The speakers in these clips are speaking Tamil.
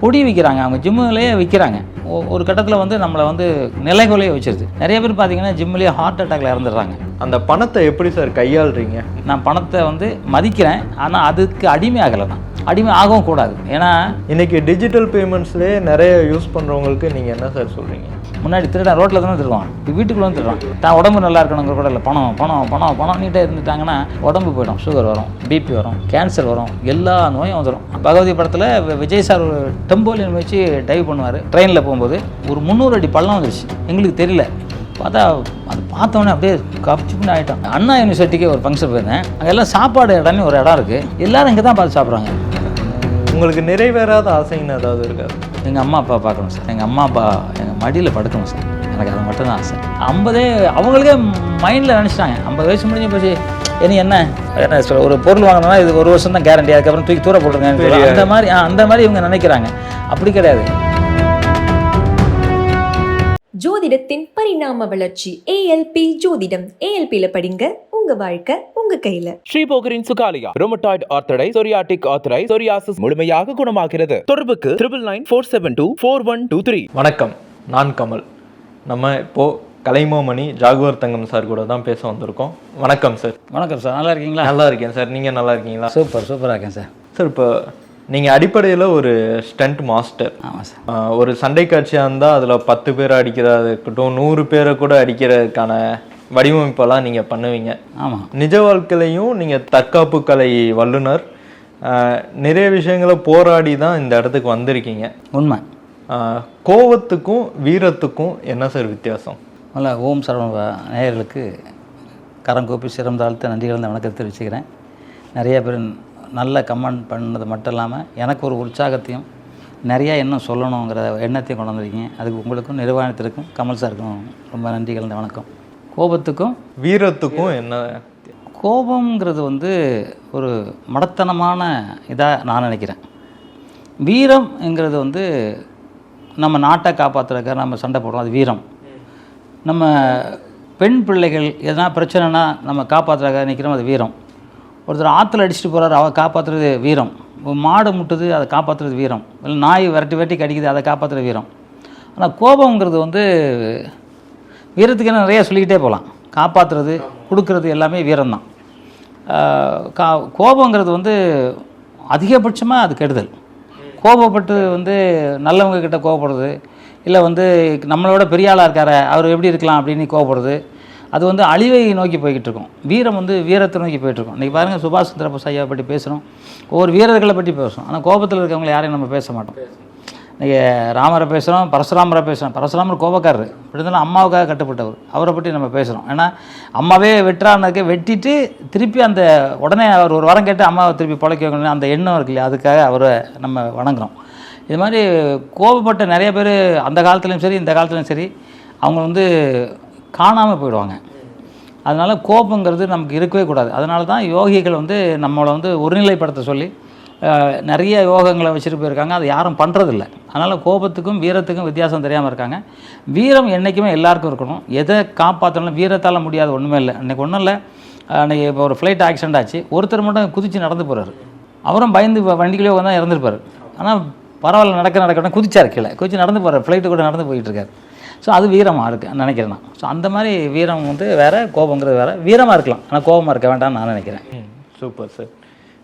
பொடி விற்கிறாங்க அவங்க ஜிம்முலேயே விற்கிறாங்க ஒரு கட்டத்தில் வந்து நம்மளை வந்து நிலைகுலைய வச்சிருது. நிறைய பேர் பார்த்தீங்கன்னா ஜிம்முலேயே ஹார்ட் அட்டாக்ல இறந்துடுறாங்க. அந்த பணத்தை எப்படி சார் கையாளுறீங்க? நான் பணத்தை வந்து மதிக்கிறேன். ஆனால் அதுக்கு அடிமை ஆகலை நான். அடிமை ஆகவும் கூடாது. ஏன்னா இன்னைக்கு டிஜிட்டல் பேமெண்ட்ஸ்லேயே நிறைய யூஸ் பண்ணுறவங்களுக்கு நீங்கள் என்ன சார் சொல்கிறீங்க முன்னாடி திருடான் ரோட்டில் தானே திருடுவான். இப்போ வீட்டுக்குள்ள திருவான் திருடுவான் தான் உடம்பு நல்லா இருக்கணுங்கிற கூட இல்லை. பணம் பணம் பணம் பணம் நீட்டாக இருந்துட்டாங்கன்னா உடம்பு போயிடும். சுகர் வரும் பிபி வரும் கேன்சர் வரும் எல்லா நோயும் வந்துடும் பகவதி படத்தில் விஜய் சார் ஒரு டெம்போலியன் வச்சு டைவ் பண்ணுவார். ட்ரெயினில் போகும்போது ஒரு முந்நூறு அடி பள்ளம் வந்துருச்சு. எங்களுக்கு தெரியல. பார்த்தா அது பார்த்தோன்னே அப்படியே கப்சுப்புன்னு ஆகிட்டோம் அண்ணா யூனிவர்சிட்டிக்கு ஒரு ஃபங்க்ஷன் போயிருந்தேன். அங்கே எல்லாம் சாப்பாடு இடம்னு ஒரு இடம் இருக்குது எல்லோரும் இங்கே தான் பார்த்து சாப்பிட்றாங்க. உங்களுக்கு நிறைவேறாத ஆசைன்னு ஏதாவது இருக்காது எங்கள் அம்மா அப்பா பார்க்கணும் சார். எங்கள் அம்மா அப்பா எங்கள் மடியில் படுக்கணும் சார். எனக்கு அது மட்டும் தான் ஆசை. ஐம்பதே அவங்களுக்கே மைண்டில் நினச்சிட்டாங்க. ஐம்பது வயசு முடிஞ்சு போச்சு. இனி என்ன? என்ன சொல்ல, ஒரு பொருள் வாங்கினா இது ஒரு வருஷம் தான் கேரண்டி அதுக்கப்புறம் தூக்கி தூர போட்டுருங்க அந்த மாதிரி அந்த மாதிரி இவங்க நினைக்கிறாங்க. அப்படி கிடையாது. ஜோதிடத்தின் பரிணாம வளர்ச்சி ஏஎல்பி ஜோதிடம். ஏஎல்பியில் படிங்க. உங்க வாழ்க்கை உங்க கையில. ஸ்ரீபோகரின் சுகாலியா ரோமட்டாய்டு ஆர்த்தடை சொரியாட்டிக் ஆர்த்தரை சொரியாசிஸ் முழுமையாக குணமாகிறது. தொடர்புக்கு triple nine four seven two four one two three வணக்கம் நான் கமல். நம்ம இப்போது கலைமாமணி ஜாகுவர் தங்கம் சார் கூட தான் பேச வந்திருக்கோம். வணக்கம் சார். வணக்கம் சார் நல்லா இருக்கீங்களா? நல்லா இருக்கேன் சார். நீங்கள் நல்லா இருக்கீங்களா? சூப்பர் சூப்பராக இருக்கேன் சார். சார் இப்போ நீங்கள் அடிப்படையில் ஒரு ஸ்டண்ட் மாஸ்டர். ஒரு சண்டை காட்சியாக இருந்தால் அதில் பத்து பேர் அடிக்கிறதா இருக்கட்டும் நூறு பேரை கூட அடிக்கிறதுக்கான வடிவமைப்பெல்லாம் நீங்கள் பண்ணுவீங்க. ஆமாம் நிஜ வாழ்க்கையிலையும் நீங்கள் தற்காப்பு கலை வல்லுனர் ஆஹ் நிறைய விஷயங்களை போராடி தான் இந்த இடத்துக்கு வந்திருக்கீங்க. உண்மை. கோவத்துக்கும் வீரத்துக்கும் என்ன சார் வித்தியாசம்? முதல்ல ஓம் சரவண நேயர்களுக்கு கரம் கூப்பி சிரம் தாழ்த்து நன்றி கலந்த வணக்கத்தை தெரிவிச்சுக்கிறேன். நிறைய பேர் நல்ல கமெண்ட் பண்ணது மட்டும் இல்லாமல் எனக்கு ஒரு உற்சாகத்தையும் நிறையா இன்னும் சொல்லணுங்கிற எண்ணத்தையும் கொண்டு வந்திருக்கீங்க. அதுக்கு உங்களுக்கும் நிர்வாகத்திற்கும் கமல் சாருக்கும் ரொம்ப நன்றி கலந்த வணக்கம். கோபத்துக்கும் வீரத்துக்கும் என்ன? கோபம்ங்கிறது வந்து ஒரு மடத்தனமான இதாக நான் நினைக்கிறேன். வீரம்ங்கிறது வந்து நம்ம நாட்டை காப்பாற்றுறதுக்காக நம்ம சண்டை போடுறோம். அது வீரம். நம்ம பெண் பிள்ளைகள் எதனா பிரச்சனைனா நம்ம காப்பாற்றுறதுக்காக நிற்கிறோம் அது வீரம். ஒருத்தர் ஆற்றுல அடிச்சுட்டு போகிறாரு அவ காப்பாற்றுறது வீரம். மாடு முட்டுது அதை காப்பாற்றுறது வீரம். இல்லை நாய் விரட்டி விரட்டி கடிக்குது அதை காப்பாற்றுறது வீரம். ஆனால் கோபங்கிறது வந்து வீரத்துக்கு என்ன நிறைய சொல்லிக்கிட்டே போகலாம். காப்பாற்றுறது கொடுக்கறது எல்லாமே வீரம்தான். தான் கா கோபங்கிறது வந்து அதிகபட்சமாக அது கெடுதல். கோபப்பட்டு வந்து நல்லவங்க கிட்ட கோபப்படுறது இல்லை வந்து நம்மளோட பெரிய ஆளாக இருக்காரு அவர் எப்படி இருக்கலாம் அப்படின்னு கோபப்படுறது அது வந்து அழிவை நோக்கி போய்கிட்டு இருக்கோம். வீரம் வந்து வீரத்தை நோக்கி போயிட்டுருக்கோம் இன்றைக்கி பாருங்கள் சுபாஷ் சந்திர போஸ் ஐயாவை பற்றி பேசுகிறோம் ஒவ்வொரு வீரர்களை பற்றி பேசுகிறோம் ஆனால் கோபத்தில் இருக்கவங்களை யாரையும் நம்ம பேச மாட்டோம். ராமரை பேசுகிறோம் பரசுராமரை பேசுகிறோம் பரசுராமர் கோபக்காரர். இப்படி இருந்தாலும் அம்மாவுக்காக கட்டுப்பட்டவர். அவரை பற்றி நம்ம பேசுகிறோம் ஏன்னா அம்மாவே வெட்டுறானுக்கு வெட்டிட்டு திருப்பி அந்த உடனே அவர் ஒரு வரம் கேட்டு அம்மாவை திருப்பி பிழைக்க வைக்கணும் அந்த எண்ணம் இருக்கு இல்லையா? அதுக்காக அவரை நம்ம வணங்குறோம். இது மாதிரி கோபப்பட்ட நிறைய பேர் அந்த காலத்துலேயும் சரி இந்த காலத்துலேயும் சரி அவங்க வந்து காணாமல் போயிடுவாங்க. அதனால் கோபங்கிறது நமக்கு இருக்கவே கூடாது. அதனால தான் யோகிகள் வந்து நம்மளை வந்து ஒருநிலைப்படுத்த சொல்லி நிறைய யோகங்களை வச்சுட்டு போயிருக்காங்க. அதை யாரும் பண்ணுறதில்ல அதனால் கோபத்துக்கும் வீரத்துக்கும் வித்தியாசம் தெரியாமல் இருக்காங்க. வீரம் என்றைக்குமே எல்லாருக்கும் இருக்கணும். எதை காப்பாற்றணும் வீரத்தால் முடியாது ஒன்றுமே இல்லை. அன்றைக்கி ஒன்றும் இல்லை. அன்றைக்கி இப்போ ஒரு ஃப்ளைட் ஆக்சிடென்ட் ஆச்சு. ஒருத்தர் மட்டும் குதித்து நடந்து போகிறாரு அவரும் பயந்து வண்டிக்குள்ளே உட்காந்து இறந்துருப்பார். ஆனால் பரவாயில்ல நடக்க நடக்கணும் குதிச்சார் கீழே. குதிச்சு நடந்து போகிறார் ஃப்ளைட்டு கூட நடந்து போயிட்டுருக்காரு ஸோ அது வீரமாக இருக்குது நினைக்கிறேன் நான். ஸோ அந்த மாதிரி வீரம் வந்து வேறு கோபங்கிறது வேறு. வீரமாக இருக்கலாம். ஆனால் கோபமாக இருக்க வேண்டாம்னு நான் நினைக்கிறேன். சூப்பர் சார்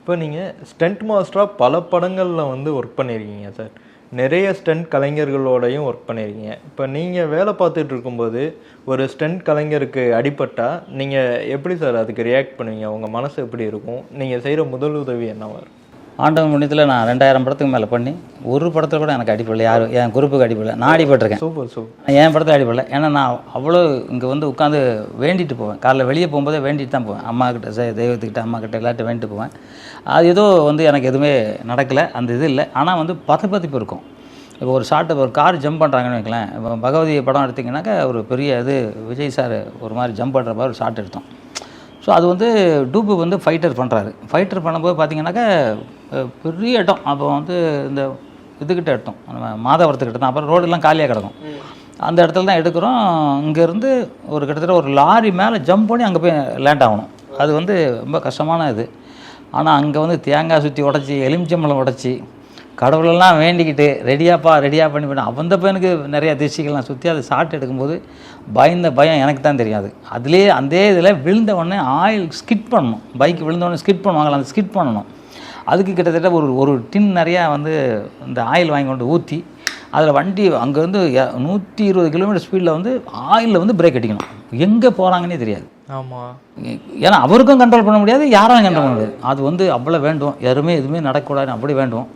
இப்போ நீங்கள் ஸ்டண்ட் மாஸ்டராக பல படங்களில் வந்து ஒர்க் பண்ணியிருக்கீங்க சார் நிறைய ஸ்டண்ட் கலைஞர்களோடையும் ஒர்க் பண்ணியிருக்கீங்க இப்போ நீங்கள் வேலை பார்த்துட்டு இருக்கும்போது ஒரு ஸ்டண்ட் கலைஞருக்கு அடிபட்டா நீங்கள் எப்படி சார் அதுக்கு ரியாக்ட் பண்ணுவீங்க? உங்கள் மனசு எப்படி இருக்கும்? நீங்கள் செய்கிற முதல் உதவி என்னவா இருக்கும்? ஆண்டவன் புண்ணியத்தில் நான் ரெண்டாயிரம் படத்துக்கு மேலே பண்ணி ஒரு படத்தில் கூட எனக்கு அடிப்படல யாரும் என் குரூப்புக்கு அடிப்படல நான் அடிபட்டிருக்கேன். Super super. நான் என் படத்தில் அடிப்படல ஏன்னா நான் அவ்வளோ இங்கே வந்து உட்காந்து வேண்டிட்டு போவேன். காலைல வெளியே போகும்போதே வேண்டிட்டு தான் போவேன். அம்மா கிட்ட சே- தெய்வத்துக்கிட்ட அம்மா கிட்ட எல்லார்ட்டும் வேண்டிட்டு போவேன். அது ஏதோ வந்து எனக்கு எதுவுமே நடக்கலை அந்த இது இல்லை. ஆனால் வந்து பதப்பதிப்பு இருக்கும். இப்போ ஒரு ஷார்ட் ஒரு கார் ஜம்ப் பண்ணுறாங்கன்னு வைக்கலாம் இப்போ பகவதி படம் எடுத்திங்கனாக்கா ஒரு பெரிய இது விஜய் சார் ஒரு மாதிரி ஜம்ப் பண்ணுற மாதிரி ஒரு ஷார்ட் எடுத்தோம். ஸோ அது வந்து டூப்பு வந்து ஃபைட்டர் பண்ணுறாரு ஃபைட்டர் பண்ணும்போது பார்த்தீங்கன்னாக்கா பெரிய இடம். அப்போ வந்து இந்த இதுக்கிட்ட எடுத்தோம். நம்ம மாதவரத்துக்கிட்ட தான். அப்புறம் ரோடெல்லாம் காலியாக கிடக்கும். அந்த இடத்துல தான் எடுக்கிறோம். இங்கேருந்து ஒரு கிட்டத்தட்ட ஒரு லாரி மேலே ஜம்ப் பண்ணி அங்கே போய் லேண்ட் ஆகணும். அது வந்து ரொம்ப கஷ்டமான இது. ஆனால் அங்கே வந்து தேங்காய் சுற்றி உடச்சி எலுமிச்சம்பழம் உடச்சி கடவுளெல்லாம் வேண்டிக்கிட்டு ரெடியாப்பா ரெடியாக பண்ணி பண்ண. அந்த பையனுக்கு நிறைய திசைகள்லாம் சுற்றி அதை ஷார்ட் எடுக்கும்போது பயந்த பயம் எனக்கு தான் தெரியாது. அதுலேயே அந்த இதில் விழுந்த உடனே ஆயில் ஸ்கிட் பண்ணணும். பைக் விழுந்த உடனே ஸ்கிட் பண்ணுவாங்களா அந்த ஸ்கிட் பண்ணணும். அதுக்கு கிட்டத்தட்ட ஒரு ஒரு டின் நிறையா வந்து இந்த ஆயில் வாங்கி கொண்டு ஊற்றி அதில் வண்டி அங்கேருந்து நூற்றி இருபது கிலோமீட்டர் ஸ்பீடில் வந்து ஆயிலில் வந்து பிரேக் அடிக்கணும். எங்கே போகிறாங்கன்னே தெரியாது. ஆமா. ஏன்னா அவருக்கும் கண்ட்ரோல் பண்ண முடியாது யாரும் கண்ட்ரோல் பண்ண முடியாது. அது வந்து அவ்வளோ வேண்டும். யாருமே எதுவுமே நடக்கக்கூடாது அப்படி வேண்டும்.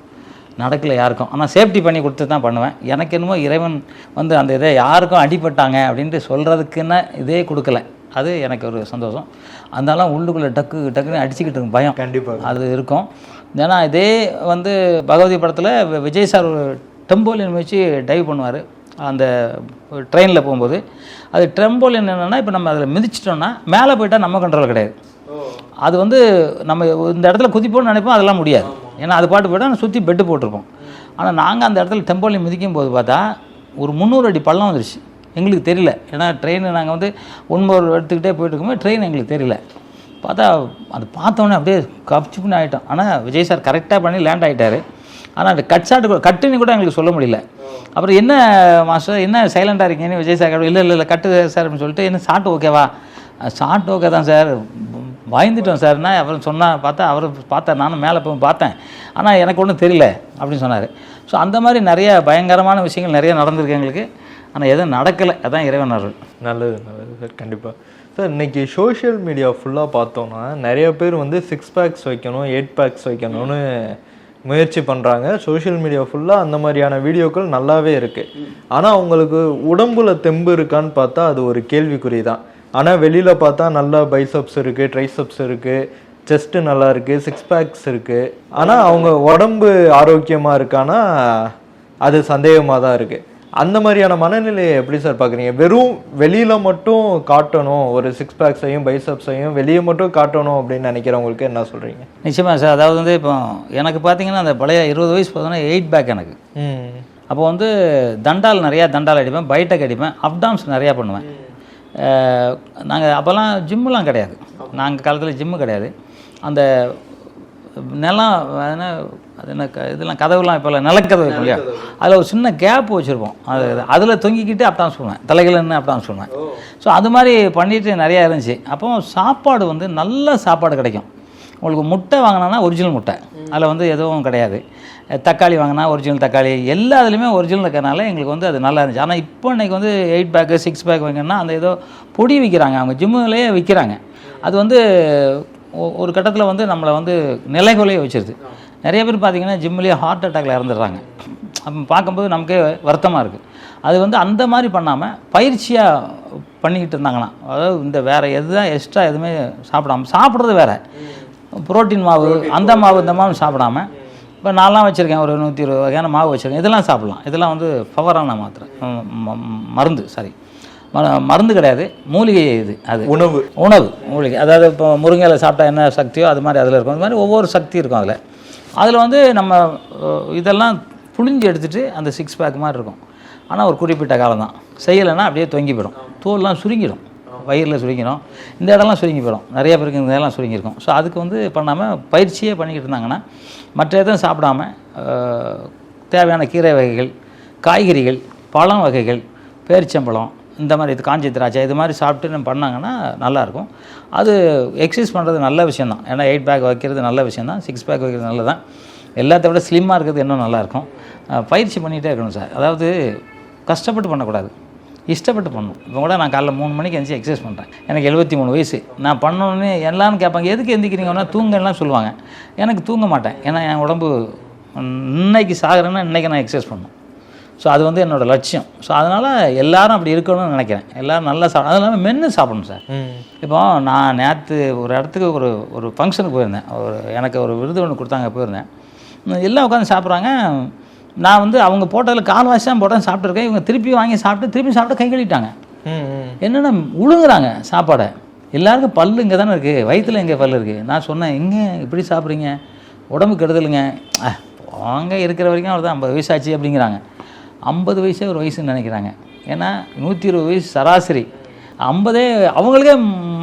நடக்கல யாருக்கும். ஆனால் சேஃப்டி பண்ணி கொடுத்து தான் பண்ணுவேன். எனக்கு என்னமோ இறைவன் வந்து அந்த இதை யாருக்கும் அடிபட்டாங்க அப்படின்ட்டு சொல்கிறதுக்குன்னு இதே கொடுக்கல. அது எனக்கு ஒரு சந்தோஷம். அதனால உள்ளுக்குள்ளே டக்கு டக்குன்னு அடிச்சுக்கிட்டு இருக்கும் பயம். கண்டிப்பா. அது இருக்கும். ஏன்னா இதே வந்து பகவதி படத்தில் விஜய் சார் ஒரு டெம்போலியன் வச்சு டைவ் பண்ணுவார். அந்த ட்ரெயினில் போகும்போது அது ட்ரெம்போலியன் என்னென்னா இப்போ நம்ம அதில் மிதிச்சிட்டோம்னா மேலே போயிட்டால் நம்ம கண்ட்ரோல் கிடையாது. அது வந்து நம்ம இந்த இடத்துல குதிப்போம்னு நினைப்போம் அதெல்லாம் முடியாது. ஏன்னா அது பாட்டு போய்ட்டால் சுற்றி பெட்டு போட்டிருப்போம். ஆனால் நாங்கள் அந்த இடத்துல டெம்போலியன் மிதிக்கும் போது பார்த்தா ஒரு முந்நூறு அடி பள்ளம் வந்துருச்சு. எங்களுக்கு தெரியல. ஏன்னா ட்ரெயின் நாங்கள் வந்து ஒன்பது எடுத்துக்கிட்டே போயிட்டு இருக்கும்போது ட்ரெயின் எங்களுக்கு தெரியல. பார்த்தா அது பார்த்தோன்னே அப்படியே கப்சிப்புன்னு ஆகிட்டோம் ஆனால் விஜய் சார் கரெக்டாக பண்ணி லேண்ட் ஆகிட்டாரு ஆனால் அந்த கட் ஷாட்டு கட்டுன்னு கூட எங்களுக்கு சொல்ல முடியல. அப்புறம் என்ன மாஸ்டர் என்ன சைலண்டாக இருக்கீங்கன்னு விஜய் சார் இல்லை இல்லை இல்லை கட்டு சார் அப்படின்னு சொல்லிட்டு என்ன சாட் ஓகேவா ஷார்ட் ஓகே தான் சார் பயந்துட்டோம் சார்னா அப்புறம் சொன்னால் பார்த்தா அவர் பார்த்தேன் நானும் மேலே போய் பார்த்தேன். ஆனால் எனக்கு ஒன்றும் தெரியல அப்படின்னு சொன்னார். ஸோ அந்த மாதிரி நிறைய பயங்கரமான விஷயங்கள் நிறைய நடந்திருக்கு எங்களுக்கு. ஆனால் எதுவும் நடக்கலை. அதான் இறைவன் அருள். நல்லது நல்லது சார் கண்டிப்பாக சார் இன்னைக்கு சோஷியல் மீடியா ஃபுல்லாக பார்த்தோன்னா நிறைய பேர் வந்து சிக்ஸ் பேக்ஸ் வைக்கணும் எயிட் பேக்ஸ் வைக்கணும்னு முயற்சி பண்ணுறாங்க சோஷியல் மீடியா ஃபுல்லாக அந்த மாதிரியான வீடியோக்கள் நல்லாவே இருக்குது ஆனால் அவங்களுக்கு உடம்புல தெம்பு இருக்கான்னு பார்த்தா அது ஒரு கேள்விக்குறி தான். ஆனால் வெளியில் பார்த்தா நல்லா பைசப்ஸ் இருக்குது ட்ரைசப்ஸ் இருக்குது செஸ்ட்டு நல்லா இருக்குது சிக்ஸ் பேக்ஸ் இருக்குது ஆனால் அவங்க உடம்பு ஆரோக்கியமாக இருக்கானா அது சந்தேகமாக தான் இருக்குது அந்த மாதிரியான மனநிலையை எப்படி சார் பார்க்குறீங்க? வெறும் வெளியில் மட்டும் காட்டணும் ஒரு சிக்ஸ் பேக்ஸையும் பைசப்ஸையும் வெளியே மட்டும் காட்டணும் அப்படின்னு நினைக்கிறவங்களுக்கு என்ன சொல்கிறீங்க நிச்சயமாக சார். அதாவது வந்து இப்போ எனக்கு பார்த்தீங்கன்னா அந்த பழைய இருபது வயசு பார்த்தோன்னா எயிட் பேக் எனக்கு. அப்போ வந்து தண்டால் நிறையா தண்டால் அடிப்பேன் பைட்டக் அடிப்பேன் அப்டாம்ஸ் நிறையா பண்ணுவேன். நாங்கள் அப்போல்லாம் ஜிம்முலாம் கிடையாது. நாங்கள் காலத்தில் ஜிம்மு கிடையாது. அந்த நிலம் என்ன அது என்ன க- இதெல்லாம் கதவுலாம் இப்போ நிலக்கதவு இருக்கும் இல்லையா? அதில் ஒரு சின்ன கேப் வச்சுருப்போம். அது அதில் தொங்கிக்கிட்டு அப்டான்ஸ் பண்ணுவேன் தலைகள்னு அப்டான்ஸ் பண்ணுவேன் ஸோ அது மாதிரி பண்ணிட்டு நிறையா இருந்துச்சு. அப்போ சாப்பாடு வந்து நல்ல சாப்பாடு கிடைக்கும். உங்களுக்கு முட்டை வாங்கினோன்னா ஒரிஜினல் முட்டை. அதில் வந்து எதுவும் கிடையாது. தக்காளி வாங்கினா ஒரிஜினல் தக்காளி. எல்லா இதுலேயுமே ஒரிஜினல் இருக்கறனால எங்களுக்கு வந்து அது நல்லா இருந்துச்சு. ஆனால் இப்போ இன்றைக்கி வந்து எயிட் பேக்கு சிக்ஸ் பேக் வாங்கினா அந்த ஏதோ பொடி விற்கிறாங்க அவங்க ஜிம்முலேயே விற்கிறாங்க அது வந்து ஒரு கட்டத்தில் வந்து நம்மளை வந்து நிலைகுலைய வச்சிருது. நிறைய பேர் பார்த்தீங்கன்னா ஜிம்லேயே ஹார்ட் அட்டாக்ல இறந்துடுறாங்க. அப்போ பார்க்கும்போது நமக்கே வருத்தமாக இருக்குது அது வந்து அந்த மாதிரி பண்ணாமல் பயிற்சியாக பண்ணிக்கிட்டு இருந்தாங்கன்னா அதாவது இந்த வேறு எதுதான் எக்ஸ்ட்ரா எதுவுமே சாப்பிடாம சாப்பிட்றது வேறு. புரோட்டீன் மாவு அந்த மாவு இந்த மாவு சாப்பிடாம இப்போ நான்லாம் வச்சுருக்கேன் ஒரு நூற்றி இருபது வகையான மாவு வச்சுருக்கேன். இதெல்லாம் சாப்பிட்லாம். இதெல்லாம் வந்து பவரான மாத்திரை மருந்து சாரி மருந்து கிடையாது. மூலிகை இது அது. உணவு. உணவு மூலிகை. அதாவது இப்போ முருங்கையில் சாப்பிட்டா என்ன சக்தியோ அது மாதிரி அதில் இருக்கும். அது மாதிரி ஒவ்வொரு சக்தி இருக்கும் அதில். அதில் வந்து நம்ம இதெல்லாம் புழிஞ்சு எடுத்துட்டு அந்த சிக்ஸ் பேக் மாதிரி இருக்கும். ஆனால் ஒரு குறிப்பிட்ட காலம் தான். செய்யலைன்னா அப்படியே தொங்கி போயிடும். தோல்லாம் சுருங்கிடும். வயிறில் சுருங்கிடும். இந்த இடம்லாம் சுருங்கி போயிடும். நிறைய பேருக்கு இந்த இடம்லாம் சுருங்கியிருக்கும். ஸோ அதுக்கு வந்து பண்ணாமல் பயிற்சியே பண்ணிக்கிட்டு இருந்தாங்கன்னா மற்ற எதுவும் சாப்பிடாம அஹ், தேவையான கீரை வகைகள் காய்கறிகள் பழம் வகைகள் பேரிச்சம்பழம் இந்த மாதிரி இது காஞ்சி திராட்சை இது மாதிரி சாப்பிட்டு நம்ம பண்ணாங்கன்னா நல்லாயிருக்கும். அது எக்ஸசைஸ் பண்ணுறது நல்ல விஷயந்தான் ஏன்னா எயிட் பேக் வைக்கிறது நல்ல விஷயந்தான் சிக்ஸ் பேக் வைக்கிறது நல்லதான் எல்லாத்த விட ஸ்லிம்மாக இருக்கிறது இன்னும் நல்லாயிருக்கும். பயிற்சி பண்ணிகிட்டே இருக்கணும் சார் அதாவது கஷ்டப்பட்டு பண்ணக்கூடாது. இஷ்டப்பட்டு பண்ணணும். இப்போ கூட நான் காலைல மூணு மணிக்கு எந்திரிச்சு எக்ஸசைஸ் பண்ணுறேன் எனக்கு எழுபத்தி மூணு வயசு. நான் பண்ணணுன்னு எல்லாரும் கேட்பாங்க எதுக்கு எந்திக்கிறீங்கன்னா தூங்கலாம் சொல்லுவாங்க. எனக்கு தூங்க மாட்டேன். ஏன்னா என் உடம்பு இன்னைக்கு சாகிறேன்னா இன்றைக்கி நான் எக்ஸசைஸ் பண்ணணும். ஸோ அது வந்து என்னோடய லட்சியம். ஸோ அதனால் எல்லாரும் அப்படி இருக்கணும்னு நினைக்கிறேன். எல்லாரும் நல்லா சாப்பிட அது இல்லாமல் மென்று சாப்பிடணும் சார். இப்போ நான் நேற்று ஒரு இடத்துக்கு ஒரு ஒரு ஃபங்க்ஷனுக்கு போயிருந்தேன். ஒரு எனக்கு ஒரு விருது ஒன்று கொடுத்தாங்க போயிருந்தேன். எல்லாம் உட்காந்து சாப்பிட்றாங்க. நான் வந்து அவங்க போட்டதில் கால் வாசி தான் போட்டேன் சாப்பிட்ருக்கேன் இவங்க திருப்பி வாங்கி சாப்பிட்டு திருப்பி சாப்பிட்டு கை கழுவிட்டாங்க. என்னென்னா உழுங்குறாங்க சாப்பாடை? எல்லாருக்கும் பல்லு இங்கே தானே இருக்குது வயித்துல எங்கே பல்லு இருக்குது நான் சொன்னேன் எங்கே இப்படி சாப்பிட்றீங்க? உடம்பு கெடுதலுங்க. அஹ், போங்க இருக்கிற வரைக்கும் அவர் தான் ஐம்பது வயசாச்சு அப்படிங்கிறாங்க. ஐம்பது வயசே ஒரு வயசுன்னு நினைக்கிறாங்க. ஏன்னா நூற்றி இருபது வயசு சராசரி. ஐம்பதே அவங்களுக்கே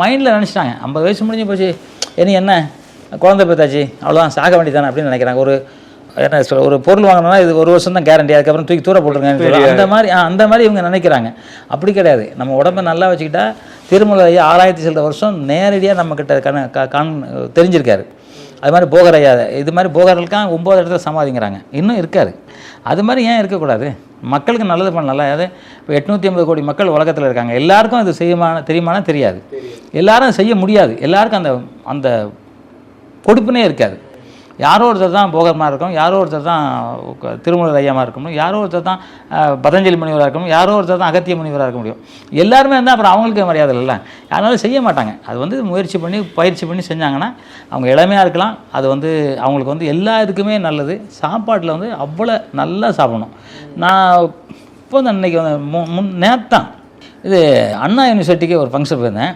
மைண்டில் நினச்சிட்டாங்க. ஐம்பது வயசு முடிஞ்சு போச்சு. இனி என்ன? குழந்தை பெற்றாச்சு அவ்வளோதான் சாக வேண்டியதானே அப்படின்னு நினைக்கிறாங்க. ஒரு என்ன சொல்ல ஒரு பொருள் வாங்கினா இது ஒரு வருஷம் தான் கேரண்டி அதுக்கப்புறம் தூக்கி தூர போட்டுருங்க அந்த மாதிரி அந்த மாதிரி இவங்க நினைக்கிறாங்க. அப்படி கிடையாது. நம்ம உடம்ப நல்லா வச்சுக்கிட்டா திருமலை ஆறாயிரத்தி சில வருஷம் நேரடியாக நம்மக்கிட்ட கண கண் தெரிஞ்சிருக்காரு. அது மாதிரி போகர் ஐயா இது மாதிரி போகர்களுக்காக ஒம்பது இடத்துல சமாதிங்கிறாங்க. இன்னும் இருக்காது. அது மாதிரி ஏன் இருக்கக்கூடாது? மக்களுக்கு நல்லது பண்ணலாம் அது இப்போ எட்நூற்றி ஐம்பது கோடி மக்கள் உலகத்தில் இருக்காங்க. எல்லாருக்கும் இது செய்யுமான தெரியுமானா தெரியாது. எல்லாரும் செய்ய முடியாது. எல்லாருக்கும் அந்த அந்த கொடுப்புனே இருக்காது. யாரோ ஒருத்தர் தான் போகமாக இருக்கும் யாரோ ஒருத்தர் தான் திருமூலர் ஐயமாக இருக்கணும் யாரோ ஒருத்தர் தான் பதஞ்சலி முனிவராக இருக்கணும் யாரோ ஒருத்தர் தான் அகத்திய முனிவராக இருக்க முடியும். எல்லாருமே இருந்தால் அப்புறம் அவங்களுக்கு மரியாதை இல்லை அதனால செய்ய மாட்டாங்க. அது வந்து முயற்சி பண்ணி பயிற்சி பண்ணி செஞ்சாங்கன்னா அவங்க இளமையாக இருக்கலாம். அது வந்து அவங்களுக்கு வந்து எல்லா இதுக்குமே நல்லது. சாப்பாட்டில் வந்து அவ்வளோ நல்லா சாப்பிடணும். நான் இப்போ வந்து அன்னைக்கு வந்து மு- முன் நேத்தான் இது அண்ணா யூனிவர்சிட்டிக்கு ஒரு ஃபங்க்ஷன் போயிருந்தேன்.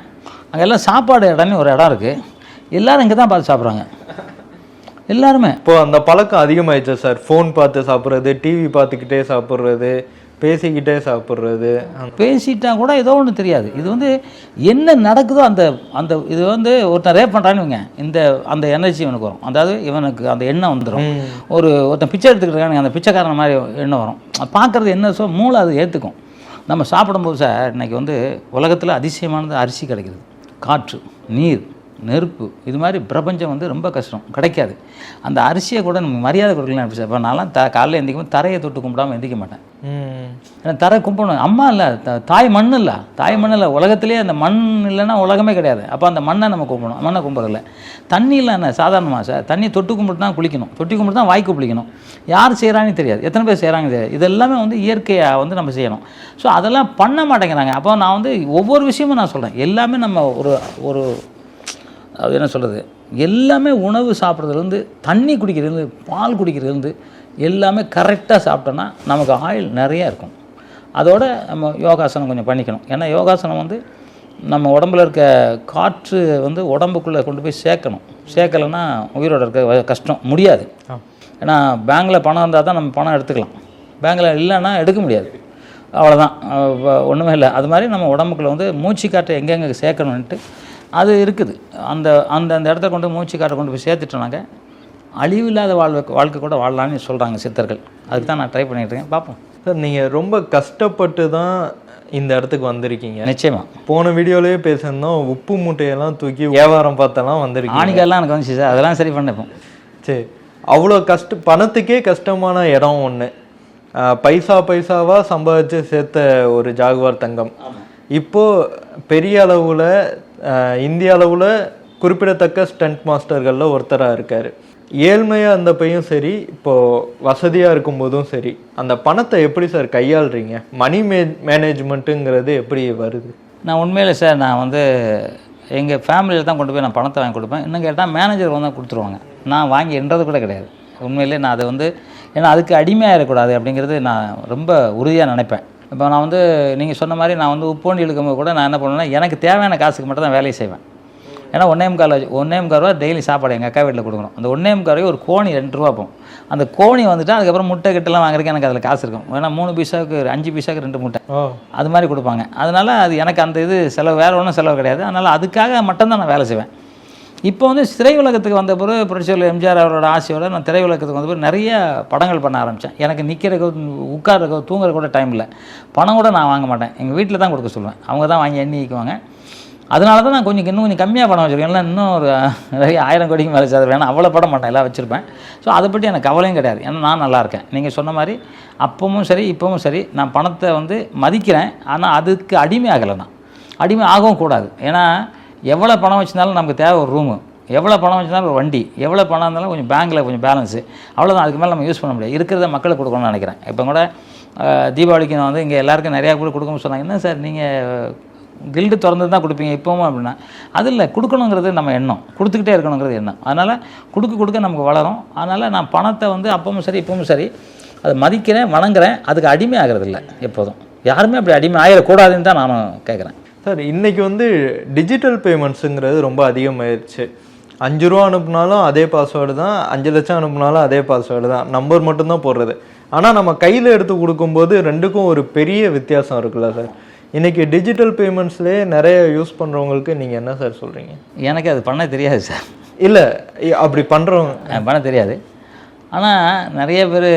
அங்கே எல்லாம் சாப்பாடு இடம்னு ஒரு இடம் இருக்குது எல்லோரும் இங்கே தான் பார்த்து சாப்பிட்றாங்க. எல்லாருமே. இப்போ அந்த பழக்கம் அதிகமாயிடுச்சு சார். ஃபோன் பார்த்து சாப்பிட்றது டிவி பார்த்துக்கிட்டே சாப்பிட்றது பேசிக்கிட்டே சாப்பிட்றது. பேசிட்டா கூட ஏதோ ஒன்று தெரியாது. இது வந்து என்ன நடக்குதோ அந்த அந்த இது வந்து ஒருத்தன் ரேப் பண்ணுறான்னு வைங்க. இந்த அந்த எனர்ஜி இவனுக்கு வரும். அதாவது இவனுக்கு அந்த எண்ணம் வந்துடும் ஒரு ஒருத்தன் பிச்சை எடுத்துக்கிட்டு அந்த பிச்சைக்காரன் மாதிரி எண்ணம் வரும். பார்க்குறது என்ன சொல் மூளை அது ஏற்றுக்கும் நம்ம சாப்பிடும்போது சார் இன்னைக்கு வந்து உலகத்தில் அதிசயமானது அரிசி கிடைக்குது காற்று நீர். நெருப்பு இது மாதிரி பிரபஞ்சம் வந்து ரொம்ப கஷ்டம் கிடைக்காது. அந்த அரிசியை கூட நம்ம மரியாதை கொடுக்கலாம் எப்படி இப்போ நான்லாம் த காலையில் எந்திக்கும் தரையை தொட்டு கும்பிடாம எந்திக்க மாட்டேன். ஏன்னா தரை கும்பிடணும். அம்மா இல்லை த- தாய் மண் இல்லை. தாய் மண் இல்லை. உலகத்திலேயே அந்த மண் இல்லைன்னா உலகமே கிடையாது. அப்போ அந்த மண்ணை நம்ம கும்பிடணும். மண்ணை கும்பிடல தண்ணியில் என்ன சாதாரணமாக சார் தண்ணி தொட்டு கும்பிட்டு தான் குளிக்கணும். தொட்டி கும்பிட்டு தான் வாய்க்கு குளிக்கணும். யார் செய்கிறாங்கன்னு தெரியாது. எத்தனை பேர் செய்கிறாங்க தெரியாது. இது எல்லாமே வந்து இயற்கையாக வந்து நம்ம செய்யணும். ஸோ அதெல்லாம் பண்ண மாட்டேங்கிறாங்க. அப்போ நான் வந்து ஒவ்வொரு விஷயமும் நான் சொல்கிறேன் எல்லாமே நம்ம ஒரு ஒரு அது என்ன சொல்கிறது எல்லாமே உணவு சாப்பிட்றதுலேருந்து தண்ணி குடிக்கிறதுலேருந்து பால் குடிக்கிறதுலேருந்து எல்லாமே கரெக்டாக சாப்பிட்டோன்னா நமக்கு ஆயில் நிறைய இருக்கும். அதோட நம்ம யோகாசனம் கொஞ்சம் பண்ணிக்கணும். ஏன்னா யோகாசனம் வந்து நம்ம உடம்புல இருக்க காற்று வந்து உடம்புக்குள்ளே கொண்டு போய் சேர்க்கணும். சேர்க்கலைன்னா உயிரோட இருக்க கஷ்டம் முடியாது. ஏன்னா பேங்க்கில் பணம் இருந்தால் தான் நம்ம பணம் எடுத்துக்கலாம். பேங்க்கில் இல்லைன்னா எடுக்க முடியாது. அவ்வளோதான் ஒன்றுமே இல்லை. அது மாதிரி நம்ம உடம்புக்குள்ள வந்து மூச்சு காற்றை எங்கெங்கே சேர்க்கணுன்ட்டு அது இருக்குது. அந்த அந்த அந்த இடத்த கொண்டு மூச்சு காற்றை கொண்டு போய் சேர்த்துட்டோனாக்க அழிவில்லாத வாழ்வை வாழ்க்கை கூட வாழலாம்னு சொல்கிறாங்க சித்தர்கள். அதுக்கு தான் நான் ட்ரை பண்ணிட்டு இருக்கேன். பார்ப்போம். சார் நீங்கள் ரொம்ப கஷ்டப்பட்டு தான் இந்த இடத்துக்கு வந்திருக்கீங்க. நிச்சயமா. போன வீடியோலயே பேசியிருந்தோம் உப்பு மூட்டையெல்லாம் தூக்கி வியாபாரம் பார்த்தெல்லாம் வந்திருக்கீங்க. ஆணிக்காலாம் எனக்கு வந்துச்சு சார். அதெல்லாம் சரி பண்ணிப்போம் சரி. அவ்வளோ கஷ்ட பணத்துக்கே கஷ்டமான இடம் ஒன்று பைசா பைசாவா சம்பாதிச்சு சேர்த்த ஒரு ஜாகுவார் தங்கம். இப்போ பெரிய அளவில் இந்திய அளவில் குறிப்பிடத்தக்க ஸ்டண்ட் மாஸ்டர்களில் ஒருத்தராக இருக்கார். ஏழ்மையாக இருந்தப்பையும் சரி இப்போது வசதியாக இருக்கும்போதும் சரி அந்த பணத்தை எப்படி சார் கையாளுறீங்க? மணி மே மேனேஜ்மெண்ட்டுங்கிறது எப்படி வருது? நான் உண்மையில் சார் நான் வந்து எங்கள் ஃபேமிலியில் தான் கொண்டு போய் நான் பணத்தை வாங்கி கொடுப்பேன். இன்னும் கேட்டால் மேனேஜர் வந்து கொடுத்துருவாங்க. நான் வாங்கி என்றது கூட கிடையாது. உண்மையிலே நான் அதை வந்து ஏன்னா அதுக்கு அடிமையாகிடக்கூடாது அப்படிங்கிறது நான் ரொம்ப உறுதியாக நினைப்பேன். இப்போ நான் வந்து நீங்கள் சொன்ன மாதிரி நான் வந்து உப்போண்டி இழுக்கும்போது கூட நான் என்ன பண்ணுவேன்னா எனக்கு தேவையான காசுக்கு மட்டும் தான் வேலையை செய்வேன். ஏன்னா ஒன்னே முக்கால் ஒன்னே முக்கால் ரூபா டெய்லி சாப்பாடு எங்கள் அக்கா வீட்டில் கொடுக்கணும். அந்த ஒன்னே முக்கால் ஒரு கோணி ரெண்டு ரூபா போகும். அந்த கோணி வந்துட்டு அதுக்கப்புறம் முட்டை கிட்டலாம் வாங்குறதுக்கு எனக்கு அதில் காசு இருக்கும். ஏன்னா மூணு பைசாவுக்கு ஒரு அஞ்சு பைசாவுக்கு ரெண்டு முட்டை. அது மாதிரி கொடுப்பாங்க. அதனால் அது எனக்கு அந்த இது செலவு வேறு ஒன்றும் செலவு கிடையாது. அதனால் அதுக்காக மட்டும்தான் நான் வேலை செய்வேன். இப்போ வந்து திரையுலகத்துக்கு வந்த பிறகு புரட்சியில் எம்ஜிஆர் அவரோட ஆசையோடு நான் திரையுலகத்துக்கு வந்த பிறகு நிறைய படங்கள் பண்ண ஆரம்பித்தேன் எனக்கு நிற்கிறக்கோ உட்காரக்கோ தூங்குற கூட டைம் இல்லை. பணம் கூட நான் வாங்க மாட்டேன். எங்கள் வீட்டில் தான் கொடுக்க சொல்லுவேன். அவங்க தான் வாங்கி எண்ணி வைக்குவாங்க. அதனால தான் நான் கொஞ்சம் இன்னும் கொஞ்சம் கம்மியாக படம் வச்சுருக்கேன். இல்லை இன்னும் ஒரு நிறைய ஆயிரம் கோடிக்கு மேலே சார் வேணும் அவ்வளோ படம் மாட்டேன். எல்லாம் வச்சுருப்பேன். ஸோ அதை பற்றி எனக்கு கவலையும் கிடையாது. ஏன்னா நான் நல்லா இருக்கேன். நீங்கள் சொன்ன மாதிரி அப்பவும் சரி இப்போவும் சரி நான் பணத்தை வந்து மதிக்கிறேன். ஆனால் அதுக்கு அடிமை ஆகலை நான் அடிமை ஆகவும் கூடாது. ஏன்னா எவ்வளோ பணம் வச்சிருந்தாலும் நமக்கு தேவை ஒரு ரூமு எவ்வளோ பணம் வச்சுருந்தாலும் ஒரு வண்டி. எவ்வளோ பணம் இருந்தாலும் கொஞ்சம் பேங்க்கில் கொஞ்சம் பேலன்ஸு அவ்வளோதான் அதுக்கு மேலே நம்ம யூஸ் பண்ண முடியாது. இருக்கிறத மக்களுக்கு கொடுக்கணும்னு நினைக்கிறேன். இப்போ கூட தீபாவளிக்கு நான் வந்து இங்கே எல்லாருக்கும் நிறையா கூட கொடுக்கணும்னு சொன்னாங்க. என்ன சார் நீங்கள் கில்டு திறந்து தான் கொடுப்பீங்க இப்போவும் அப்படின்னா? அது இல்லை. கொடுக்கணுங்கிறது நம்ம எண்ணம். கொடுத்துக்கிட்டே இருக்கணுங்கிறது எண்ணம். அதனால் கொடுக்க கொடுக்க நமக்கு வளரும். அதனால் நான் பணத்தை வந்து அப்பவும் சரி இப்பவும் சரி அதை மதிக்கிறேன் வணங்குறேன். அதுக்கு அடிமை ஆகிறது இல்லை எப்போதும். யாருமே அப்படி அடிமை ஆகிடக்கூடாதுன்னு தான் நானும் கேட்குறேன் சார் இன்னைக்கு வந்து டிஜிட்டல் பேமெண்ட்ஸுங்கிறது ரொம்ப அதிகமாயிருச்சு. அஞ்சு ரூபா அனுப்புனாலும் அதே பாஸ்வேர்டு தான் அஞ்சு லட்சம் அனுப்புனாலும் அதே பாஸ்வேர்டு தான். நம்பர் மட்டும்தான் போடுறது. ஆனால் நம்ம கையில் எடுத்து கொடுக்கும்போது ரெண்டுக்கும் ஒரு பெரிய வித்தியாசம் இருக்குல்ல சார். இன்னைக்கு டிஜிட்டல் பேமெண்ட்ஸ்லேயே நிறைய யூஸ் பண்ணுறவங்களுக்கு நீங்கள் என்ன சார் சொல்கிறீங்க எனக்கு அது பண்ண தெரியாது சார். இல்லை அப்படி பண்ணுறவங்க பண்ண தெரியாது. ஆனால் நிறைய பேர்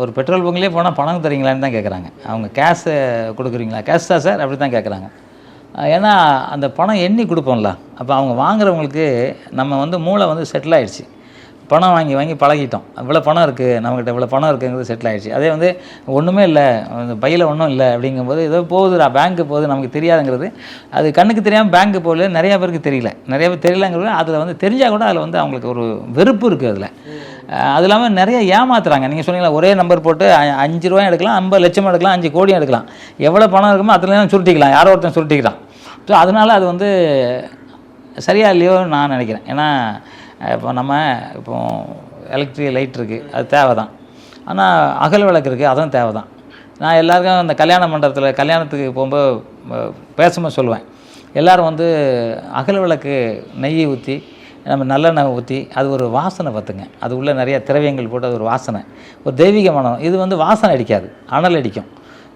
ஒரு பெட்ரோல் பங்க்லேயே போனால் பணம் தரீங்களான்னு தான் கேட்குறாங்க அவங்க கேஷை கொடுக்குறீங்களா? கேஷ் தான் சார் அப்படி தான் கேட்குறாங்க ஏன்னா அந்த பணம் எண்ணி கொடுப்போம்ல. அப்போ அவங்க வாங்குறவங்களுக்கு நம்ம வந்து மூளை வந்து செட்டில் ஆகிடுச்சு பணம் வாங்கி வாங்கி பழகிட்டோம். இவ்வளோ பணம் இருக்குது நம்மக்கிட்ட இவ்வளோ பணம் இருக்குங்கிறது செட்டில் ஆகிடுச்சு அதே வந்து ஒன்றுமே இல்லை அந்த பையில் ஒன்றும் இல்லை அப்படிங்கும்போது ஏதோ போகுதுடா பேங்க்கு போகுது நமக்கு தெரியாதுங்கிறது. அது கண்ணுக்கு தெரியாமல் பேங்க்கு போகல நிறையா பேருக்கு தெரியல. நிறைய பேர் தெரியலங்கிறது அதில் வந்து தெரிஞ்சால் கூட அதில் வந்து அவங்களுக்கு ஒரு வெறுப்பு இருக்குது அதில். அது இல்லாமல் நிறைய ஏமாத்துறாங்க. நீங்கள் சொன்னீங்களா ஒரே நம்பர் போட்டு அஞ்சு ரூபாயும் எடுக்கலாம் ஐம்பது லட்சம் எடுக்கலாம் அஞ்சு கோடியும் எடுக்கலாம். எவ்வளோ பணம் இருக்குமோ அதுலாம் சுருட்டிக்கலாம். யாரோ ஒருத்தன் சுருட்டிக்கிறான். ஸோ அதனால் அது வந்து சரியாக இல்லையோ நான் நினைக்கிறேன். ஏன்னா இப்போ நம்ம இப்போ எலக்ட்ரிக் லைட் இருக்குது அது தேவை தான் ஆனால் அகல் விளக்கு இருக்குது அதுவும் தேவை தான் நான் எல்லாருக்கும் அந்த கல்யாண மண்டபத்தில் கல்யாணத்துக்கு போகும்போது பேசும்போது சொல்லுவேன். எல்லாரும் வந்து அகல் விளக்கு நெய் ஊற்றி நம்ம நல்லெண்ணெய் ஊற்றி அது ஒரு வாசனை பார்த்துங்க. அது உள்ளே நிறைய திரவியங்கள் போட்டு அது ஒரு வாசனை. ஒரு தெய்வீக மனம். இது வந்து வாசனை அடிக்காது. அனல் அடிக்கும்.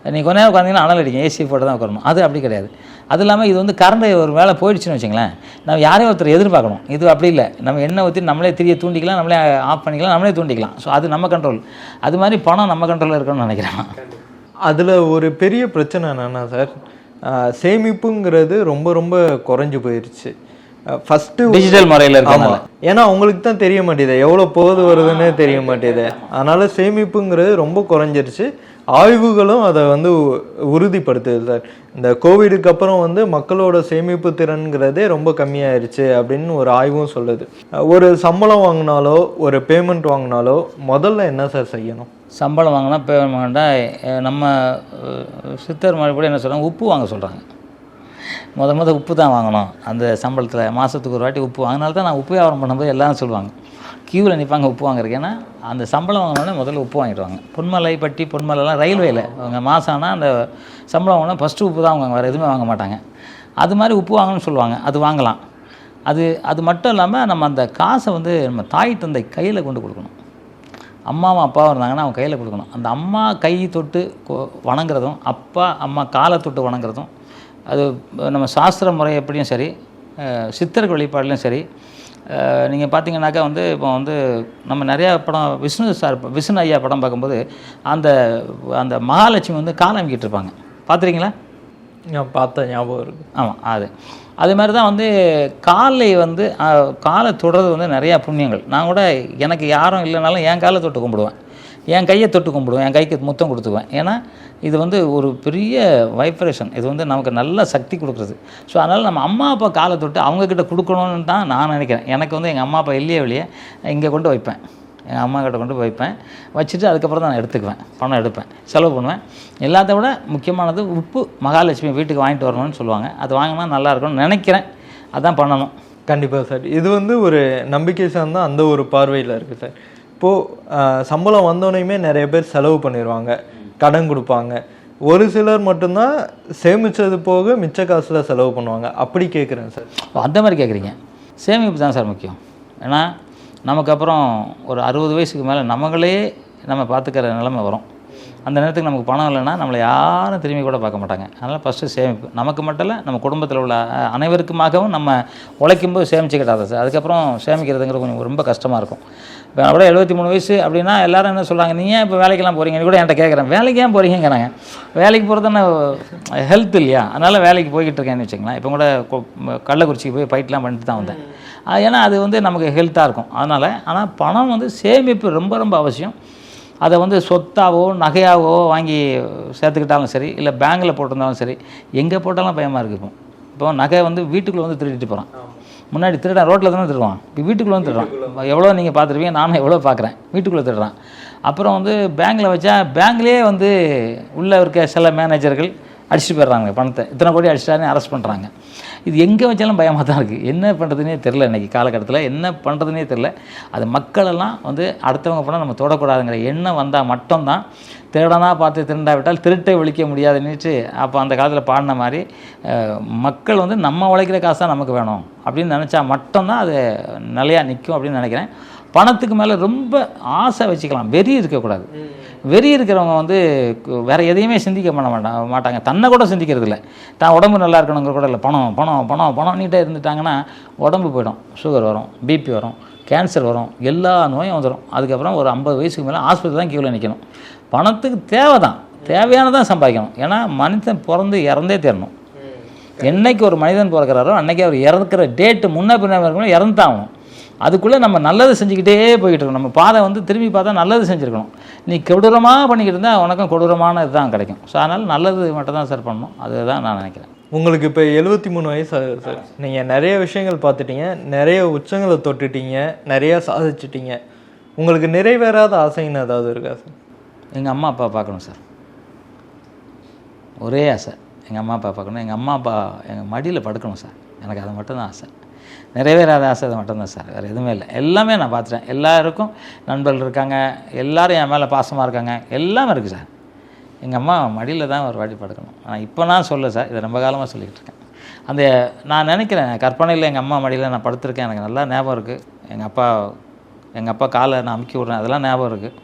நீங்கள் கொஞ்ச நேரம் உட்காந்தீங்கன்னா அனல் அடிக்கும். ஏசி போட்டு தான் உட்காரணும். அது அப்படி கிடையாது. அது இல்லாமல் இது வந்து கரண்ட் ஒரு வேலை போயிடுச்சுன்னு வச்சுங்களேன். நம்ம யாரையும் ஒருத்தர் எதிர்பார்க்கணும். இது அப்படி இல்லை. நம்ம எண்ணெய் ஊற்றி நம்மளே திரிய தூண்டிக்கலாம் நம்மளே ஆஃப் பண்ணிக்கலாம் நம்மளே தூண்டிக்கலாம். ஸோ அது நம்ம கண்ட்ரோல் அது மாதிரி பணம் நம்ம கண்ட்ரோலில் இருக்கணும்னு நினைக்கிறேன் அதில் ஒரு பெரிய பிரச்சனை என்னன்னா சார் சேமிப்புங்கிறது ரொம்ப ரொம்ப குறைஞ்சு போயிருச்சு. ஃபஸ்ட்டு டிஜிட்டல் முறையில் இருக்கனால ஏன்னா அவங்களுக்கு தான் தெரிய மாட்டேது. எவ்வளோ போகுது வருதுன்னே தெரிய மாட்டேது. அதனால சேமிப்புங்கிறது ரொம்ப குறைஞ்சிருச்சு. ஆய்வுகளும் அதை வந்து உ- உறுதிப்படுத்துது சார். இந்த கோவிடுக்கு அப்புறம் வந்து மக்களோட சேமிப்பு திறன்கிறதே ரொம்ப கம்மியாயிருச்சு அப்படின்னு ஒரு ஆய்வும் சொல்லுது. ஒரு சம்பளம் வாங்கினாலோ ஒரு பேமெண்ட் வாங்கினாலோ முதல்ல என்ன சார் செய்யணும்? சம்பளம் வாங்கினா பேமெண்ட் வாங்கினா நம்ம சித்தர் சித்தர் மறுபடியும் என்ன சொல்கிறாங்க உப்பு வாங்க சொல்கிறாங்க முத முத உப்பு தான் வாங்கணும். அந்த சம்பளத்தில் மாதத்துக்கு ஒரு வாட்டி உப்பு வாங்கினால்தான் நான் உப்பு வியாபாரம் பண்ணும்போது எல்லாரும் சொல்லுவாங்க. கியூவில் நிற்பாங்க உப்பு வாங்குறதுக்கு. ஏன்னா அந்த சம்பளம் வாங்கினோடனே முதல்ல உப்பு வாங்கிடுவாங்க. பொன்மலை பட்டி பொன்மலைலாம் ரயில்வேயில் அவங்க மாதம் ஆனால் அந்த சம்பளம் வாங்கினா ஃபஸ்ட்டு உப்பு தான் வாங்குவாங்க. வேறு எதுவுமே வாங்க மாட்டாங்க. அது மாதிரி உப்பு வாங்கணும்னு சொல்லுவாங்க. அது வாங்கலாம். அது அது மட்டும் இல்லாமல் நம்ம அந்த காசை வந்து நம்ம தாய் தந்தை கையில் கொண்டு கொடுக்கணும். அம்மாவும் அப்பாவும் இருந்தாங்கன்னா அவங்க கையில் கொடுக்கணும். அந்த அம்மா கை தொட்டு கொ- வணங்குறதும் அப்பா அம்மா காலை தொட்டு வணங்குறதும் அது நம்ம சாஸ்திர முறை எப்படியும் சரி சித்தர்கள் வழிபாடுலையும் சரி நீங்கள் பார்த்தீங்கன்னாக்கா வந்து இப்போ வந்து நம்ம நிறையா படம் விஷ்ணு சார் விஷ்ணு ஐயா படம் பார்க்கும்போது அந்த அந்த மகாலட்சுமி வந்து காலை அமைக்கிட்டு இருப்பாங்க. பார்த்துறீங்களா நான் பார்த்த ஞாபகம் இருக்கு. ஆமாம் அது. அதே மாதிரி தான் வந்து காலை வந்து காலை தொடுறது வந்து நிறையா புண்ணியங்கள். நான் கூட எனக்கு யாரும் இல்லைனாலும் என் காலை தொட்டு கும்பிடுவேன். என் கையை தொட்டு கும்பிடுவேன் என் கைக்கு முத்தம் கொடுத்துக்குவேன். ஏன்னா இது வந்து ஒரு பெரிய வைப்ரேஷன் இது வந்து நமக்கு நல்ல சக்தி கொடுக்குறது. ஸோ அதனால் நம்ம அம்மா அப்பா காலை தொட்டு அவங்கக்கிட்ட கொடுக்கணும்னு தான் நான் நினைக்கிறேன். எனக்கு வந்து எங்கள் அம்மா அப்பா இல்லையே வெளியே இங்கே கொண்டு வைப்பேன். எங்கள் அம்மா கிட்ட கொண்டு வைப்பேன். வச்சுட்டு அதுக்கப்புறம் தான் நான் எடுத்துக்குவேன். பணம் எடுப்பேன். செலவு பண்ணுவேன். எல்லாத்த விட முக்கியமானது உப்பு மகாலட்சுமி வீட்டுக்கு வாங்கிட்டு வரணும்னு சொல்லுவாங்க. அது வாங்கினா நல்லா இருக்கும்னு நினைக்கிறேன். அதான் பண்ணணும். கண்டிப்பாக சார். இது வந்து ஒரு நம்பிக்கை சார்ந்த அந்த ஒரு பார்வையில் இருக்குது சார். இப்போது சம்பளம் வந்தோடனையுமே நிறைய பேர் செலவு பண்ணிடுவாங்க கடன் கொடுப்பாங்க. ஒரு சிலர் மட்டும்தான் சேமித்தது போக மிச்ச காசில் செலவு பண்ணுவாங்க. அப்படி கேட்குறேன் சார். அந்த மாதிரி கேட்குறீங்க சேமிப்பு தான் சார் முக்கியம். ஏன்னா நமக்கு அப்புறம் ஒரு அறுபது வயசுக்கு மேலே நம்மளே நம்ம பார்த்துக்கிற நிலைமை வரும். அந்த நேரத்துக்கு நமக்கு பணம் இல்லைன்னா நம்மளை யாரும் திரும்பி கூட பார்க்க மாட்டாங்க. அதனால் ஃபஸ்ட்டு சேமிப்பு. நமக்கு மட்டும் இல்லை நம்ம குடும்பத்தில் உள்ள அனைவருக்குமாகவும் நம்ம உழைக்கும்போது சேமிச்சுக்கிட்டாதான் சார். அதுக்கப்புறம் சேமிக்கிறதுங்கிறது கொஞ்சம் ரொம்ப கஷ்டமாக இருக்கும். இப்போ நான் கூட எழுபத்தி மூணு வயசு அப்படின்னா எல்லாரும் என்ன சொல்கிறாங்க நீ ஏன் இப்போ வேலைக்கெல்லாம் போகிறீங்கன்னு கூட என்கிட்ட கேட்குறேன். வேலைக்கு ஏன் போகிறீங்கிறாங்க வேலைக்கு போகிறது தானே ஹெல்த் இல்லையா? அதனால் வேலைக்கு போய்கிட்டு இருக்கேன்னு வச்சுங்களேன் இப்போ கூட கள்ளக்குறிச்சிக்கு போய் ஃபைட்லாம் பண்ணிட்டு தான் வந்தேன். அது ஏன்னா அது வந்து நமக்கு ஹெல்த்தாக இருக்கும். அதனால் ஆனால் பணம் வந்து சேமிப்பு ரொம்ப ரொம்ப அவசியம். அதை வந்து சொத்தாவோ நகையாவோ வாங்கி சேர்த்துக்கிட்டாலும் சரி இல்லை பேங்கில் போட்டிருந்தாலும் சரி எங்கே போட்டாலும் பயமாக இருக்குது இப்போ. இப்போ நகை வந்து வீட்டுக்குள்ளே வந்து திருடிட்டு போகிறான் முன்னாடி திருடன் ரோட்டில் தானே திருடுவான்? இப்போ வீட்டுக்குள்ளே வந்து திருடுறான். எவ்வளோ நீங்கள் பார்த்துருப்பீங்க நானும் எவ்வளோ பார்க்குறேன் வீட்டுக்குள்ளே திருடுறான். அப்புறம் வந்து பேங்க்கில் வச்சா பேங்க்லேயே வந்து உள்ளே இருக்க சில மேனேஜர்கள் அடிச்சுட்டு போயிடுறாங்க பணத்தை இத்தனை கோடி அடிச்சிட்டாருன்னு அரெஸ்ட் பண்ணுறாங்க இது எங்கே வச்சாலும் பயமாக தான் இருக்குது என்ன பண்ணுறதுனே தெரில இன்றைக்கி காலகட்டத்தில். என்ன பண்ணுறதுனே தெரில அது மக்களெல்லாம் வந்து அடுத்தவங்க பணம் நம்ம தொடக்கூடாதுங்கிற எண்ணம் வந்தால் மட்டும்தான் திருடனா பார்த்து திருண்டாவிட்டால் திருட்டை ஒழிக்க முடியாதுன்னுட்டு அப்போ அந்த காலத்தில் பாடின மாதிரி மக்கள் வந்து நம்ம உழைக்கிற காசு தான் நமக்கு வேணும் அப்படின்னு நினச்சா மட்டும்தான் அது நிலையாக நிற்கும் அப்படின்னு நினைக்கிறேன். பணத்துக்கு மேலே ரொம்ப ஆசை வச்சுக்கலாம். வெறி இருக்கக்கூடாது. வெறி இருக்கிறவங்க வந்து வேற எதையுமே சிந்திக்க பண்ண மாட்டாங்க மாட்டாங்க. தன்னை கூட சிந்திக்கிறது இல்லை தான் உடம்பு நல்லா இருக்கணுங்கிற கூட இல்லை. பணம் பணம் பணம் பணம் நீட்டாக இருந்துட்டாங்கன்னா உடம்பு போயிடும். சுகர் வரும் பிபி வரும் கேன்சர் வரும் எல்லா நோயும் வந்துடும் அதுக்கப்புறம் ஒரு ஐம்பது வயசுக்கு மேலே ஆஸ்பத்திரி தான் கீழே நிற்கணும் பணத்துக்கு தேவை தான் தேவையானதான் சம்பாதிக்கணும். ஏன்னா மனிதன் பிறந்து இறந்தே தரணும். என்னைக்கு ஒரு மனிதன் பிறக்கிறாரோ அன்னைக்கு அவர் இறக்குற டேட்டு முன்ன பின்ன இருக்கணும் இறந்துதான் ஆகணும். அதுக்குள்ளே நம்ம நல்லது செஞ்சுக்கிட்டே போய்கிட்டு இருக்கணும் நம்ம பாதை வந்து திரும்பி பார்த்தா நல்லது செஞ்சுருக்கணும். நீ கொடூரமாக பண்ணிக்கிட்டு இருந்தால் உனக்கும் கொடூரமான இதுதான் கிடைக்கும். ஸோ அதனால் நல்லது மட்டும் தான் சார் பண்ணணும். அதுதான் நான் நினைக்கிறேன். உங்களுக்கு இப்போ எழுபத்தி மூணு வயசு ஆகுது சார் நீங்கள் நிறைய விஷயங்கள் பார்த்துட்டீங்க. நிறைய உச்சங்களை தொட்டுட்டீங்க. நிறைய சாதிச்சிட்டீங்க. உங்களுக்கு நிறைவேறாத ஆசைன்னு ஏதாவது இருக்கா சார் எங்கள் அம்மா அப்பா பார்க்கணும் சார் ஒரே ஆசை. எங்கள் அம்மா அப்பா பார்க்கணும். எங்கள் அம்மா அப்பா எங்கள் மடியில் படுக்கணும் சார் எனக்கு அது மட்டும்தான் ஆசை. நிறைவேறாத ஆசை அது மட்டும்தான் சார். வேறு எதுவுமே இல்லை. எல்லாமே நான் பார்த்துட்டேன். எல்லாருக்கும் நண்பர்கள் இருக்காங்க. எல்லாரும் என் மேலே பாசமாக இருக்காங்க. எல்லாமே இருக்குது சார். எங்கள் அம்மா மடியில் தான் ஒரு வாட்டி படுக்கணும். ஆனால் இப்போ நான் சொல்ல சார் இதை ரொம்ப காலமாக சொல்லிக்கிட்டு இருக்கேன். அந்த நான் நினைக்கிறேன் கற்பனையில் எங்கள் அம்மா மடியில் நான் படுத்திருக்கேன். எனக்கு நல்லா ஞாபகம் இருக்குது எங்கள் அப்பா எங்கள் அப்பா காலை நான் அமுக்கி விட்றேன். அதெல்லாம் ஞாபகம் இருக்குது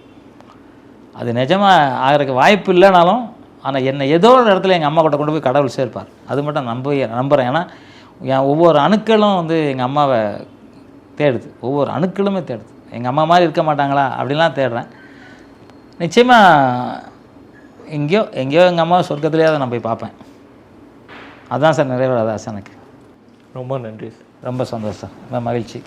அது நிஜமாக ஆகிறதுக்கு வாய்ப்பு இல்லைனாலும் ஆனால் என்னை ஏதோ ஒரு இடத்துல எங்கள் அம்மா கூட கொண்டு போய் கடவுள் சேர்ப்பார். அது மட்டும் நம்ப நம்புகிறேன் ஏன்னா என் ஒவ்வொரு அணுக்களும் வந்து எங்கள் அம்மாவை தேடுது. ஒவ்வொரு அணுக்களுமே தேடுது. எங்கள் அம்மா மாதிரி இருக்க மாட்டாங்களா? அப்படிலாம் தேடுறேன். நிச்சயமாக எங்கேயோ எங்கேயோ எங்கள் அம்மா சொர்க்கத்துலேயே அதை நான் போய் பார்ப்பேன். அதான் சார் நிறைவேறாத ஆசை எனக்கு. ரொம்ப நன்றி சார். ரொம்ப சந்தோஷம். ரொம்ப மகிழ்ச்சி.